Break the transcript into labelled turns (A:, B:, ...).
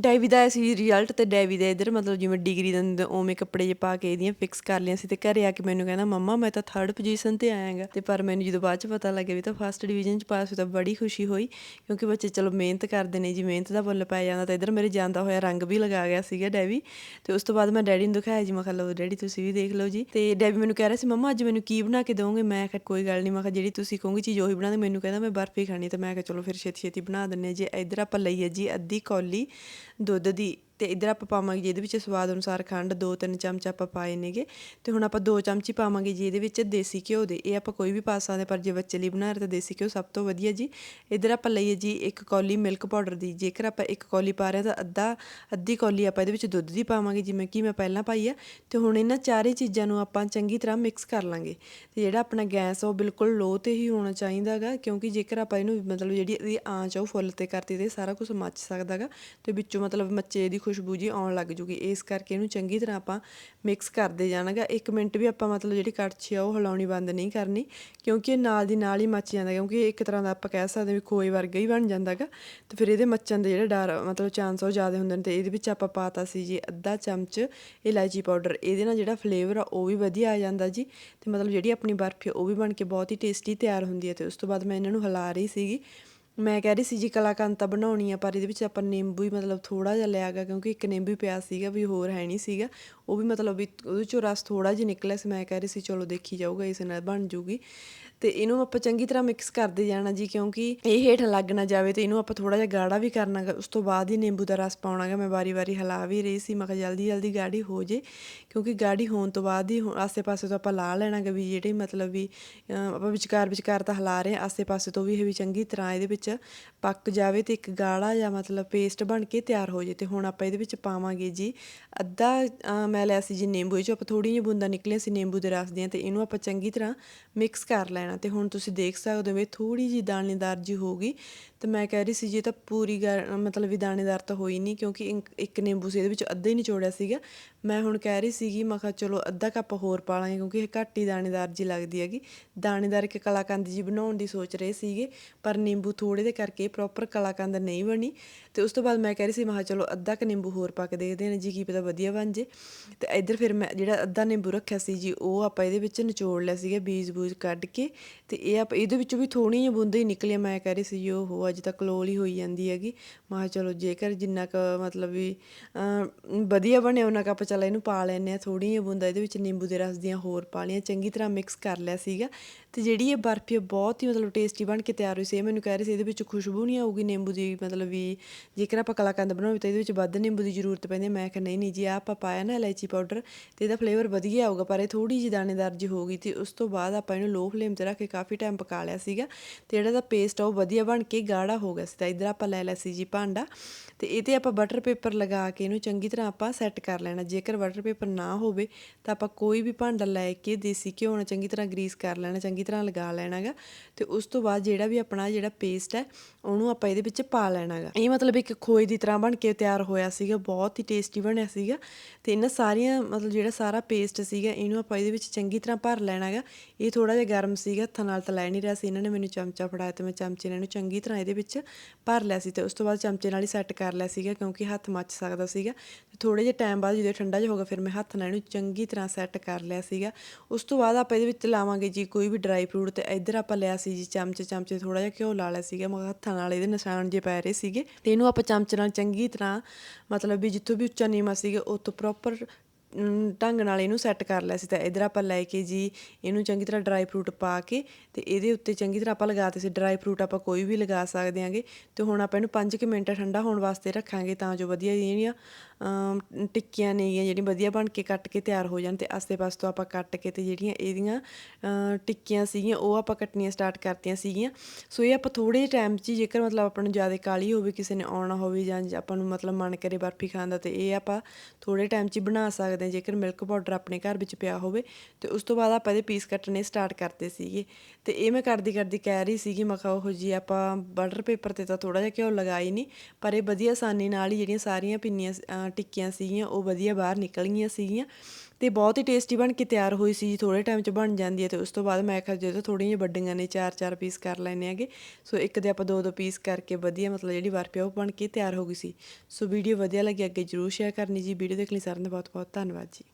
A: ਡੈਵੀ ਦਾ ਸੀ result ਤੇ ਡੈਵੀ ਦਾ ਇਧਰ, ਮਤਲਬ ਜਿਵੇਂ ਡਿਗਰੀ ਦਿੰਦੇ ਉਵੇਂ ਕੱਪੜੇ ਜੇ ਪਾ ਕੇ ਇਹਦੀਆਂ ਫਿਕਸ ਕਰ ਲਿਆ ਸੀ ਤੇ ਘਰੇ ਆ ਕੇ ਮੈਨੂੰ ਕਹਿੰਦਾ, ਮੰਮਾ, ਮੈਂ ਤਾਂ ਥਰਡ ਪੋਜੀਸ਼ਨ ਤੇ ਆਇਆਗਾ ਤੇ ਪਰ ਮੈਨੂੰ ਜਦੋਂ ਬਾਅਦ ਚ ਪਤਾ ਲੱਗਿਆ ਵੀ ਤਾਂ ਫਸਟ ਡਿਵੀਜ਼ਨ ਚ ਪਾਸ ਹੋਇਆ ਤਾਂ ਬੜੀ ਖੁਸ਼ੀ ਹੋਈ, ਕਿਉਂਕਿ ਬੱਚੇ ਚਲੋ ਮਿਹਨਤ ਕਰਦੇ ਨੇ ਜੀ, ਮਿਹਨਤ ਦਾ ਮੁੱਲ ਪੈ ਜਾਂਦਾ। ਤਾਂ ਇਧਰ ਮੇਰੇ ਜਾਂਦਾ ਹੋਇਆ ਰੰਗ ਵੀ ਲਗਾ ਗਿਆ ਸੀਗਾ ਡੈਵੀ। ਤੇ ਉਸ ਤੋਂ ਬਾਅਦ ਮੈਂ ਡੈਡੀ ਨੂੰ ਦਿਖਾਇਆ ਜੀ, ਮੈਂ ਕਿਹਾ, ਲਓ ਡੈਡੀ, ਤੁਸੀਂ ਵੀ ਦੇਖ ਲਓ ਜੀ। ਤੇ ਡੈਵੀ ਮੈਨੂੰ ਕਹਿ ਰਿਹਾ ਸੀ, ਮੰਮਾ, ਅੱਜ ਮੈਨੂੰ ਕੀ ਬਣਾ ਕੇ ਦੋਗੇ ਮੈਂ ਕਿਹਾ, ਕੋਈ ਗੱਲ ਨਹੀਂ ਮੈਂ ਕਿਹਾ, ਜਿਹੜੀ ਤੁਸੀਂ ਕਹੋਗੇ ਚੀਜ਼ ਉਹੀ ਬਣਾ ਦੇ ਮੈਨੂੰ ਕਹਿੰਦਾ, ਮੈਂ ਬਰਫੀ ਖਾਣੀ ਤਾਂ ਮੈਂ ਕਿਹਾ, ਚਲੋ ਫਿਰ ਛੇਤੀ ਛੇਤੀ ਬਣਾ ਦਿੰਨੇ ਜੀ। ਇਧਰ ਆਪਾਂ ਲਈਏ ਜੀ ਅੱਧੀ ਕੌਲੀ। ਦੁੱਧ ਦੀ ਤੇ ਇਧਰ ਆਪਾਂ ਪਾਵਾਂਗੇ ਜੀ ਇਹਦੇ ਵਿੱਚ ਸਵਾਦ ਅਨੁਸਾਰ ਖੰਡ, ਦੋ ਤਿੰਨ ਚਮਚ ਆਪਾਂ ਪਾਏ ਨੇਗੇ। ਤੇ ਹੁਣ ਆਪਾਂ ਦੋ ਚਮਚੀ ਪਾਵਾਂਗੇ ਜੀ ਇਹਦੇ ਵਿੱਚ ਦੇਸੀ ਘਿਓ ਦੇ। ਇਹ ਆਪਾਂ ਕੋਈ ਵੀ ਪਾ ਸਕਦੇ ਪਰ ਜੇ ਬੱਚੇ ਲਈ ਬਣਾ ਰਹੇ ਤਾਂ ਦੇਸੀ ਘਿਓ ਸਭ ਤੋਂ ਵਧੀਆ ਜੀ। ਇਧਰ ਆਪਾਂ ਲਈਏ ਜੀ ਇੱਕ ਕੌਲੀ ਮਿਲਕ ਪਾਊਡਰ ਦੀ। ਜੇਕਰ ਆਪਾਂ ਇੱਕ ਕੌਲੀ ਪਾ ਰਹੇ ਤਾਂ ਅੱਧਾ, ਅੱਧੀ ਕੌਲੀ ਆਪਾਂ ਇਹਦੇ ਵਿੱਚ ਦੁੱਧ ਦੀ ਪਾਵਾਂਗੇ, ਜਿਵੇਂ ਕਿ ਮੈਂ ਪਹਿਲਾਂ ਪਾਈ ਆ। ਤੇ ਹੁਣ ਇਹਨਾਂ ਚਾਰੇ ਚੀਜ਼ਾਂ ਨੂੰ ਆਪਾਂ ਚੰਗੀ ਤਰ੍ਹਾਂ ਮਿਕਸ ਕਰ ਲਾਂਗੇ। ਤੇ ਜਿਹੜਾ ਆਪਣਾ ਗੈਸ ਆ ਉਹ ਬਿਲਕੁਲ ਲੋ ਤੇ ਹੀ ਹੋਣਾ ਚਾਹੀਦਾਗਾ ਕਿਉਂਕਿ ਜੇਕਰ ਆਪਾਂ ਇਹਨੂੰ ਮਤਲਬ ਜਿਹੜੀ ਇਹਦੀ ਆਂਚ ਆ ਉਹ ਫੁੱਲ ਤੇ ਕਰਤੀ ਤੇ ਸਾਰਾ ਕੁਝ ਮੱਚ ਸਕਦਾਗਾ ਤੇ ਵਿੱਚੋਂ ਮਤਲਬ ਮੱਚੇ ਦੀ ਖੁਸ਼ਬੂ ਜੀ ਆਉਣ ਲੱਗ ਜੂਗੀ। ਇਸ ਕਰਕੇ ਇਹਨੂੰ ਚੰਗੀ ਤਰ੍ਹਾਂ ਆਪਾਂ ਮਿਕਸ ਕਰਦੇ ਜਾਣਾਗਾ। ਇੱਕ ਮਿੰਟ ਵੀ ਆਪਾਂ ਮਤਲਬ ਜਿਹੜੀ ਕੜਛੀ ਆ ਉਹ ਹਿਲਾਉਣੀ ਬੰਦ ਨਹੀਂ ਕਰਨੀ, ਕਿਉਂਕਿ ਇਹ ਨਾਲ ਦੀ ਨਾਲ ਹੀ ਮੱਚ ਜਾਂਦਾ, ਕਿਉਂਕਿ ਇੱਕ ਤਰ੍ਹਾਂ ਦਾ ਆਪਾਂ ਕਹਿ ਸਕਦੇ ਵੀ ਖੋਏ ਵਰਗਾ ਹੀ ਬਣ ਜਾਂਦਾਗਾ। ਤੇ ਫਿਰ ਇਹਦੇ ਮੱਚਣ ਦੇ ਜਿਹੜੇ ਡਰ, ਮਤਲਬ ਚਾਂਸ ਉਹ ਜ਼ਿਆਦਾ ਹੁੰਦੇ ਨੇ। ਤੇ ਇਹਦੇ ਵਿੱਚ ਆਪਾਂ ਪਾਤਾ ਸੀ ਜੀ ਅੱਧਾ ਚਮਚ ਇਲਾਇਚੀ ਪਾਊਡਰ। ਇਹਦੇ ਨਾਲ ਜਿਹੜਾ ਫਲੇਵਰ ਆ ਉਹ ਵੀ ਵਧੀਆ ਆ ਜਾਂਦਾ ਜੀ। ਤੇ ਮਤਲਬ ਜਿਹੜੀ ਆਪਣੀ ਬਰਫੀ ਆ ਉਹ ਵੀ ਬਣ ਕੇ ਬਹੁਤ ਹੀ ਟੇਸਟੀ ਤਿਆਰ ਹੁੰਦੀ ਹੈ। ਤੇ ਉਸ ਤੋਂ ਬਾਅਦ ਮੈਂ ਇਹਨਾਂ ਨੂੰ ਹਿਲਾ ਰਹੀ ਸੀਗੀ। ਮੈਂ ਕਹਿ ਰਹੀ ਸੀ ਜੀ ਕਲਾਕੰਦ ਤਾਂ ਬਣਾਉਣੀ ਆ, ਪਰ ਇਹਦੇ ਵਿੱਚ ਆਪਾਂ ਨਿੰਬੂ ਹੀ ਮਤਲਬ ਥੋੜਾ ਜਿਹਾ ਲਿਆ ਗਾ, ਕਿਉਂਕਿ ਇੱਕ ਨਿੰਬੂ ਹੀ ਪਿਆ ਸੀਗਾ, ਵੀ ਹੋਰ ਹੈ ਨਹੀਂ ਸੀਗਾ। ਉਹ ਵੀ ਮਤਲਬ ਵੀ ਉਹਦੇ ਚੋਂ ਰਸ ਥੋੜਾ ਜਿਹਾ ਨਿਕਲਿਆ ਸੀ, ਮੈਂ ਕਹਿ ਰਹੀ ਸੀ ਚਲੋ ਦੇਖੀ ਜਾਊਗਾ, ਇਸ ਨਾਲ ਬਣ ਜੂਗੀ। ਤੇ ਇਹਨੂੰ ਆਪਾਂ ਚੰਗੀ ਤਰ੍ਹਾਂ ਮਿਕਸ ਕਰਦੇ ਜਾਣਾ ਜੀ, ਕਿਉਂਕਿ ਇਹ ਹੇਠ ਲੱਗ ਨਾ ਜਾਵੇ ਤੇ ਇਹਨੂੰ ਆਪਾਂ ਥੋੜਾ ਜਿਹਾ ਗਾੜਾ ਵੀ ਕਰਨਾ ਗਾ। ਉਸ ਤੋਂ ਬਾਅਦ ਹੀ ਨਿੰਬੂ ਦਾ ਰਸ ਪਾਉਣਾਗਾ। ਮੈਂ ਵਾਰੀ-ਵਾਰੀ ਹਿਲਾ ਵੀ ਰਹੀ ਸੀ। ਮੈਂ ਕਿਹਾ ਜਲਦੀ-ਜਲਦੀ ਗਾੜੀ ਹੋ ਜੇ, ਕਿਉਂਕਿ ਗਾੜੀ ਹੋਣ ਤੋਂ ਬਾਅਦ ਹੀ ਆਸੇ-ਪਾਸੇ ਤੋਂ ਆਪਾਂ ਲਾ ਲੈਣਾਗਾ ਵੀ ਜਿਹੜੇ ਮਤਲਬ ਵੀ ਆਪਾਂ ਵਿਚਕਾਰ ਵਿਚਕਾਰ ਤਾਂ ਹਿਲਾ ਰਹੇ ਆਸੇ-ਪਾਸੇ ਤੋਂ ਵੀ ਇਹ ਵੀ ਚੰਗੀ ਤਰ੍ਹਾਂ ਇਹਦੇ ਵਿੱਚ ਪੱਕ ਜਾਵੇ ਤੇ ਇੱਕ ਗਾੜਾ ਜਾਂ ਮਤਲਬ ਪੇਸਟ ਬਣ ਕੇ ਤਿਆਰ ਹੋ ਜੇ। ਤੇ ਹੁਣ ਆਪਾਂ ਇਹਦੇ ਵਿੱਚ ਪਾਵਾਂਗੇ ਜੀ ਅੱਧਾ ਮੈਂ ਲਿਆ ਸੀ ਜੀ ਨਿੰਬੂ। ਇਹ ਚੋਂ ਆਪਾਂ ਥੋੜੀ ਜਿਹੀ ਬੂੰਦਾਂ ਨਿਕਲੀਆਂ ਸੀ ਨਿੰਬੂ ਦੇ ਰਸ ਦੀਆਂ ਤੇ ਇਹਨੂੰ ਆਪਾਂ ਚੰਗੀ ਤਰ੍ਹਾਂ ਮਿਕਸ ਕਰ ਲੈਣਾ ਤੇ ਹੁਣ ਤੁਸੀਂ ਦੇਖ ਸਕਦੇ ਹੋ ਵੀ ਥੋੜੀ ਜੀ ਦਾਣੇਦਾਰ ਜੀ ਹੋ ਗਈ। ਤੇ ਮੈਂ ਕਹਿ ਰਹੀ ਸੀ ਜੀ ਤਾਂ ਪੂਰੀ ਮਤਲਬ ਵੀ ਦਾਣੇਦਾਰ ਤਾਂ ਹੋਈ ਨਹੀਂ ਕਿਉਂਕਿ ਇੱਕ ਨਿੰਬੂ ਸੀ, ਇਹਦੇ ਵਿੱਚ ਅੱਧਾ ਹੀ ਨਿਚੋੜਿਆ ਸੀਗਾ। ਮੈਂ ਹੁਣ ਕਹਿ ਰਹੀ ਸੀਗੀ, ਮੈਂ ਕਿਹਾ ਚਲੋ ਅੱਧਾ ਕੱਪ ਹੋਰ ਪਾ ਲਾਂਗੇ ਕਿਉਂਕਿ ਇਹ ਘੱਟ ਹੀ ਦਾਣੇਦਾਰ ਜੀ ਲੱਗਦੀ ਹੈਗੀ। ਦਾਣੇਦਾਰ ਇੱਕ ਕਲਾਕੰਦ ਜੀ ਬਣਾਉਣ ਦੀ ਸੋਚ ਰਹੇ ਸੀਗੇ, ਪਰ ਨਿੰਬੂ ਥੋੜੇ ਦੇ ਕਰਕੇ ਪ੍ਰੋਪਰ ਕਲਾਕੰਦ ਨਹੀਂ ਬਣੀ। ਤੇ ਉਸ ਤੋਂ ਬਾਅਦ ਮੈਂ ਕਹਿ ਰਹੀ ਸੀ, ਮੈਂ ਕਿਹਾ ਚਲੋ ਅੱਧਾ ਕ ਨਿੰਬੂ ਹੋਰ ਪਾ ਕੇ ਦੇਖਦੇ ਨੇ ਜੀ ਕੀ ਪਤਾ ਵਧੀਆ ਬਣ ਜੇ। ਤੇ ਇੱਧਰ ਫਿਰ ਮੈਂ ਜਿਹੜਾ ਅੱਧਾ ਨਿੰਬੂ ਰੱਖਿਆ ਸੀ ਜੀ, ਉਹ ਆਪਾਂ ਇਹਦੇ ਵਿੱਚ ਨਿਚੋੜ ਲਿਆ ਸੀਗਾ ਬੀਜ ਬੂਜ ਕੱਢ ਕੇ। ਤੇ ਇਹ ਆਪ ਇਹਦੇ ਵਿੱਚੋਂ ਵੀ ਥੋੜੀਆਂ ਜਿਹੀਆਂ ਬੂੰਦ ਹੀ ਨਿਕਲੀਆਂ, ਮੈਂ ਕਹਿ ਰਹੀ ਸੀ ਉਹ ਅੱਜ ਤੱਕ ਲੋਲ ਹੀ ਹੋਈ ਜਾਂਦੀ ਹੈਗੀ। ਮੈਂ ਕਿਹਾ ਚਲੋ ਜੇਕਰ ਜਿੰਨਾ ਕ ਮਤਲਬ ਵੀ ਵਧੀਆ ਬਣਿਆ, ਉਹਨਾਂ ਆਪਾਂ ਚੱਲ ਇਹਨੂੰ ਪਾ ਲੈਣੇ ਆ ਥੋੜੀਆਂ ਜਿਹੀਆਂ ਬੂੰਦਾਂ ਇਹਦੇ ਵਿੱਚ ਨਿੰਬੂ ਦੇ ਰਸ ਦੀਆਂ ਹੋਰ ਪਾ ਲਈਆਂ, ਚੰਗੀ ਤਰ੍ਹਾਂ ਮਿਕਸ ਕਰ ਲਿਆ ਸੀਗਾ। ਤੇ ਜਿਹੜੀ ਇਹ ਬਰਫੀ ਬਹੁਤ ਹੀ ਮਤਲਬ ਟੇਸਟੀ ਬਣ ਕੇ ਤਿਆਰ ਹੋਈ ਸੀ। ਮੈਨੂੰ ਕਹਿ ਰਹੇ ਸੀ ਇਹਦੇ ਵਿੱਚ ਖੁਸ਼ਬੂ ਨਹੀਂ ਆਊਗੀ ਨਿੰਬੂ ਦੀ, ਮਤਲਬ ਵੀ ਜੇਕਰ ਆਪਾਂ ਕਲਾਕੰਦ ਬਣਾਉਣੀ, ਤਾਂ ਇਹਦੇ ਵਿੱਚ ਵੱਧ ਨਿੰਬੂ ਦੀ ਜ਼ਰੂਰਤ ਪੈਂਦੀ ਮੈਂ ਕਿਹਾ ਨਹੀਂ ਨਹੀਂ ਜੀ ਆ ਆਪਾਂ ਪਾਇਆ ਨਾ ਇਲਾਇਚੀ ਪਾਊਡਰ, ਤੇ ਇਹਦਾ ਫਲੇਵਰ ਵਧੀਆ ਆਊਗਾ ਪਰ ਇਹ ਥੋੜੀ ਜਿਹੀ ਦਾਣੇਦਾਰ ਜੀ ਹੋਊਗੀ ਤੇ ਉਸ ਤੋਂ ਬਾਅਦ ਆਪਾਂ ਇਹਨੂੰ ਲੋ ਫਲੇਮ ਤੇ ਰੱਖ ਕੇ ਕਾਫੀ ਟਾਈਮ ਪਕਾ ਲਿਆ ਸੀਗਾ ਤੇ ਜਿਹੜਾ ਦਾ ਪੇਸਟ ਆ ਉਹ ਵਧੀਆ ਬਣ ਕੇ ਗਾੜਾ ਹੋ ਗਿਆ ਸੀ ਤਾਂ ਇਧਰ ਆਪਾਂ ਲੈ ਲਿਆ ਸੀ ਜੀ ਭਾਂਡਾ ਤੇ ਇਹ ਤੇ ਆਪਾਂ ਬਟਰ ਪੇਪਰ ਲਗਾ ਕੇ ਇਹਨੂੰ ਚੰਗੀ ਤਰ੍ਹਾਂ ਆਪਾਂ ਸੈੱਟ ਕਰ ਲੈਣਾ। ਜੇਕਰ ਬਟਰ ਪੇਪਰ ਨਾ ਹੋਵੇ ਤਾਂ ਆਪਾਂ ਕੋਈ ਵੀ ਭਾਂਡਾ ਲੈ ਕੇ ਦੇਸੀ ਘਿਓ ਨਾਲ ਚੰਗੀ ਤਰ੍ਹਾਂ ਗਰੀਸ ਕਰ ਲੈਣਾ, ਚੰਗੀ ਤਰ੍ਹਾਂ ਲਗਾ ਲੈਣਾਗਾ ਤੇ ਉਸ ਤੋਂ ਬਾਅਦ ਜਿਹੜਾ ਵੀ ਆਪਣਾ ਜਿਹੜਾ ਪੇਸਟ ਹੈ, ਉਹਨੂੰ ਆਪਾਂ ਇਹਦੇ ਵਿੱਚ ਪਾ ਲੈਣਾਗਾ। ਇਹ ਮਤਲਬ ਇੱਕ ਖੋਏ ਦੀ ਤਰ੍ਹਾਂ ਬਣ ਕੇ ਤਿਆਰ ਹੋਇਆ ਸੀਗਾ, ਬਹੁਤ ਹੀ ਟੇਸਟੀ ਬਣਿਆ ਸੀਗਾ ਤੇ ਇਹਨਾਂ ਸਾਰੀਆਂ ਮਤਲਬ ਜਿਹੜਾ ਸਾਰਾ ਪੇਸਟ ਸੀਗਾ, ਇਹਨੂੰ ਆਪਾਂ ਇਹਦੇ ਵਿੱਚ ਚੰਗੀ ਤਰ੍ਹਾਂ ਭਰ ਲੈਣਾਗਾ। ਇਹ ਥੋੜਾ ਜਿਹਾ ਗਰਮ ਸੀਗਾ, ਹੱਥਾਂ ਨਾਲ ਤਾਂ ਲੈ ਨਹੀਂ ਰਿਹਾ ਸੀ। ਇਹਨਾਂ ਨੇ ਮੈਨੂੰ ਚਮਚਾ ਫੜਾਇਆ ਤੇ ਮੈਂ ਚਮਚੇ ਨਾਲ ਇਹਨੂੰ ਚੰਗੀ ਤਰ੍ਹਾਂ ਇਹਦੇ ਵਿੱਚ ਭਰ ਲਿਆ ਸੀ ਤੇ ਉਸ ਤੋਂ ਬਾਅਦ ਚਮਚੇ ਨਾਲ ਹੀ ਸੈੱਟ ਕਰ ਲਿਆ ਸੀਗਾ ਕਿਉਂਕਿ ਹੱਥ ਮੱਚ ਸਕਦਾ ਸੀਗਾ। ਤੇ ਥੋੜੇ ਜਿਹੇ ਟਾਈਮ ਬਾਅਦ ਜਦੋਂ ਠੰਡਾ ਜਿਹਾ ਹੋ ਗਿਆ, ਫਿਰ ਮੈਂ ਹੱਥ ਨਾਲ ਇਹਨੂੰ ਚੰਗੀ ਤਰ੍ਹਾਂ ਸੈੱਟ ਕਰ ਲਿਆ ਸੀਗਾ। ਉਸ ਤੋਂ ਬਾਅਦ ਆਪਾਂ ਇਹਦੇ ਵਿੱਚ ਲਾਵਾਂਗੇ ਜੀ ਕੋਈ ਵੀ ਡਰਾਈ ਫਰੂਟ ਤੇ ਇੱਧਰ ਆਪਾਂ ਲਿਆ ਸੀ ਜੀ ਚਮਚੇ ਚਮਚੇ ਥੋੜਾ ਜਿਹਾ ਘਿਓ ਲਾ ਲਿਆ ਸੀਗਾ, ਮਗਰ ਹੱਥਾਂ ਨਾਲ ਇਹਦੇ ਨਿਸ਼ਾਨ ਜੇ ਪੈ ਰਹੇ ਸੀਗੇ। ਤੇ ਇਹਨੂੰ ਆਪਾਂ ਚਮਚੇ ਨਾਲ ਚੰਗੀ ਤਰ੍ਹਾਂ ਮਤਲਬ ਵੀ ਜਿੱਥੋਂ ਵੀ ਉੱਚਾ ਨੀਵਾਂ ਸੀਗਾ ਉੱਥੋਂ ਪ੍ਰੋਪਰ ਢੰਗ ਨਾਲ ਇਹਨੂੰ ਸੈੱਟ ਕਰ ਲਿਆ ਸੀ ਤਾਂ ਇਧਰ ਆਪਾਂ ਲੈ ਕੇ ਜੀ, ਇਹਨੂੰ ਚੰਗੀ ਤਰ੍ਹਾਂ ਡਰਾਈ ਫਰੂਟ ਪਾ ਕੇ ਤੇ ਇਹਦੇ ਉੱਤੇ ਚੰਗੀ ਤਰ੍ਹਾਂ ਆਪਾਂ ਲਗਾਤੇ ਸੀ। ਡਰਾਈ ਫਰੂਟ ਆਪਾਂ ਕੋਈ ਵੀ ਲਗਾ ਸਕਦੇ ਆਂਗੇ ਤੇ ਹੁਣ ਆਪਾਂ ਇਹਨੂੰ 5 ਕਿ ਮਿੰਟ ਠੰਡਾ ਹੋਣ ਵਾਸਤੇ ਰੱਖਾਂਗੇ ਤਾਂ ਜੋ ਵਧੀਆ ਜਿਹੜੀਆਂ ਟਿੱਕੀਆਂ ਨੇਗੀਆਂ ਜਿਹੜੀਆਂ ਵਧੀਆ ਬਣ ਕੇ ਕੱਟ ਕੇ ਤਿਆਰ ਹੋ ਜਾਣ ਤੇ ਆਸੇ-ਪਾਸੇ ਤੋਂ ਆਪਾਂ ਕੱਟ ਕੇ ਤੇ ਜਿਹੜੀਆਂ ਇਹਦੀਆਂ ਟਿੱਕੀਆਂ ਸੀਗੀਆਂ ਉਹ ਆਪਾਂ ਕੱਟਣੀਆਂ ਸਟਾਰਟ ਕਰਤੀਆਂ ਸੀਗੀਆਂ। ਸੋ ਇਹ ਆਪਾਂ ਥੋੜੇ ਜਿਹੇ ਟਾਈਮ 'ਚ ਜੇਕਰ ਮਤਲਬ ਆਪਾਂ ਨੂੰ ਜ਼ਿਆਦਾ ਕਾਲੀ ਹੋਵੇ, ਕਿਸੇ ਨੇ ਆਉਣਾ ਹੋਵੇ ਜਾਂ ਆਪਾਂ ਨੂੰ ਮਤਲਬ ਮਨ ਕਰੇ ਬਰਫੀ ਖਾਣ ਦਾ ਤੇ ਇਹ ਆਪਾਂ ਥੋੜੇ ਟਾਈਮ 'ਚ ਬਣਾ ਸਕਦੇ ਹਾਂ ਜੇਕਰ ਮਿਲਕ ਪਾਊਡਰ ਆਪਣੇ ਘਰ ਵਿੱਚ ਪਿਆ ਹੋਵੇ, ਤੇ ਉਸ ਤੋਂ ਬਾਅਦ ਆਪਾਂ ਇਹਦੇ ਪੀਸ ਕੱਟਣੇ ਸਟਾਰਟ ਕਰਦੇ ਸੀਗੇ। ਤੇ ਇਹ ਮੈਂ ਕਰਦੀ ਕਰਦੀ ਕਹਿ ਰਹੀ ਸੀਗੀ, ਮੈਂ ਕਿਹਾ ਉਹ ਜੀ ਆਪਾਂ ਬਟਰ ਪੇਪਰ ਤੇ ਤਾਂ ਥੋੜਾ ਜਿਹਾ ਘਿਓ ਲਗਾਈ ਨਹੀਂ ਪਰ ਇਹ ਵਧੀਆ ਆਸਾਨੀ ਨਾਲ ਹੀ ਜਿਹੜੀਆਂ ਸਾਰੀਆਂ ਪਿੰਨੀਆਂ ਟਿੱਕੀਆਂ ਸੀਗੀਆਂ, ਉਹ ਵਧੀਆ ਬਾਹਰ ਨਿਕਲ ਗਈਆਂ ਸੀਗੀਆਂ। ਤੇ ਬਹੁਤ ਹੀ ਟੇਸਟੀ ਬਣ ਕੇ ਤਿਆਰ ਹੋਈ ਸੀ ਜੀ ਥੋੜੇ ਟਾਈਮ 'ਚ ਬਣ ਜਾਂਦੀ ਹੈ ਤੇ ਉਸ ਤੋਂ ਬਾਅਦ ਮੈਂ ਕਿਹਾ ਜਦੋਂ ਥੋੜ੍ਹੀਆਂ ਜਿਹੀਆਂ ਵੱਡੀਆਂ ਨੇ ਚਾਰ ਚਾਰ ਪੀਸ ਕਰ ਲੈਣੇ ਹੈਗੇ, ਸੋ ਇੱਕ ਦੇ ਆਪਾਂ ਦੋ ਦੋ ਪੀਸ ਕਰਕੇ ਵਧੀਆ ਮਤਲਬ ਜਿਹੜੀ ਬਰਫੀ ਆ ਉਹ ਬਣ ਕੇ ਤਿਆਰ ਹੋ ਗਈ ਸੀ। ਸੋ ਵੀਡੀਓ ਵਧੀਆ ਲੱਗੀ ਅੱਗੇ ਜਰੂਰ ਸ਼ੇਅਰ ਕਰਨੀ ਜੀ ਵੀਡੀਓ ਦੇਖਣ ਲਈ ਸਾਰਿਆਂ ਦਾ ਬਹੁਤ ਬਹੁਤ ਧੰਨਵਾਦ ਜੀ।